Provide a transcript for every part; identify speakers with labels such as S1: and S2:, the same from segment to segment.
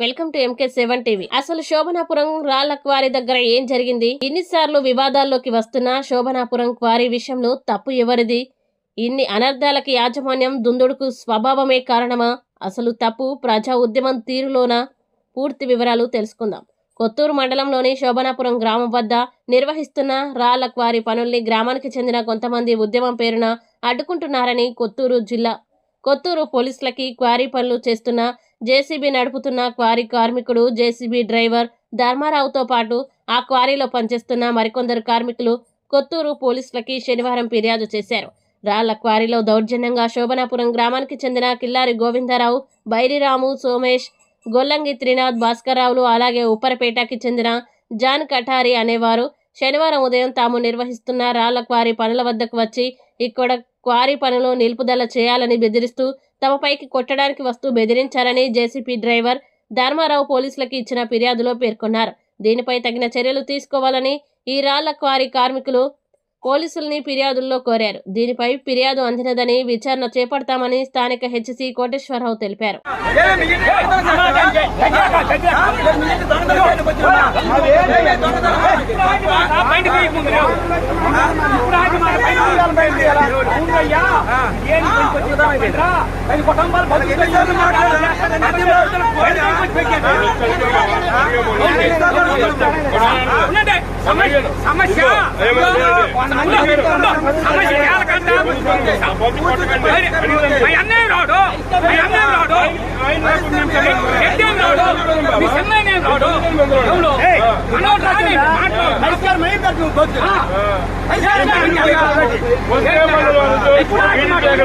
S1: Welcome to MK seven TV అసలు శోభనాపురం రాళ్ళ quarry దగ్గర ఏం జరిగింది? ఇన్నిసార్లు వివాదాల్లోకి వస్తున్న శోభనాపురం క్వారీ విషయంలో తప్పు ఎవరిది? ఇన్ని అనర్థాలకి యాజమాన్యం దుందుడుకు స్వభావమే కారణమా? అసలు తప్పు ప్రజా ఉద్యమం తీరులోనా? పూర్తి వివరాలు తెలుసుకుందాం. కొత్తూరు మండలంలోని శోభనాపురం గ్రామం వద్ద నిర్వహిస్తున్న రాళ్ళ క్వారీ పనుల్ని గ్రామానికి చెందిన కొంతమంది ఉద్యమం పేరున అడ్డుకుంటున్నారని కొత్తూరు జిల్లా కొత్తూరు పోలీసులకి క్వారీ పనులు చేస్తున్న జేసీబీ నడుపుతున్న క్వారీ కార్మికుడు జేసీబీ డ్రైవర్ ధర్మారావుతో పాటు ఆ క్వారీలో పనిచేస్తున్న మరికొందరు కార్మికులు కొత్తూరు పోలీసులకి శనివారం ఫిర్యాదు చేశారు. రాళ్ళ క్వారీలో దౌర్జన్యంగా శోభనాపురం గ్రామానికి చెందిన కిల్లారి గోవిందరావు బైరిరాము సోమేష్ గొల్లంగి త్రినాథ్ భాస్కర్రావులు అలాగే ఉప్పరపేటకి చెందిన జాన్ కఠారి అనేవారు శనివారం ఉదయం తాము నిర్వహిస్తున్న రాళ్ళ క్వారీ పనుల వద్దకు వచ్చి ఇక్కడ క్వారీ పనులు నిలుపుదల చేయాలని బెదిరిస్తూ తమపైకి కొట్టడానికి వస్తూ బెదిరించారని జేసీపీ డ్రైవర్ ధర్మారావు పోలీసులకు ఇచ్చిన ఫిర్యాదులో పేర్కొన్నారు దీనిపై తగిన చర్యలు తీసుకోవాలని ఈ రాళ్ళ క్వారీ కార్మికులు పోలీసుల్ని ఫిర్యాదుల్లో కోరారు దీనిపై ఫిర్యాదు అందినదని విచారణ చేపడతామని స్థానిక హెచ్సి కోటేశ్వరరావు తెలిపారు
S2: సమస్య సమస్య అన్నయ్య రాడు అన్నయ్య రాడు ఎడ్డేం రాడు మీ చిన్నయ్య రాడు? మనోడు రాని మాట్లాడు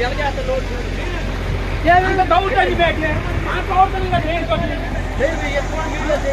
S2: ये भी तो बताओ उधर ही बैठे हैं। आप और तरीका ढेर कर फिर ये पूरा मीडिया से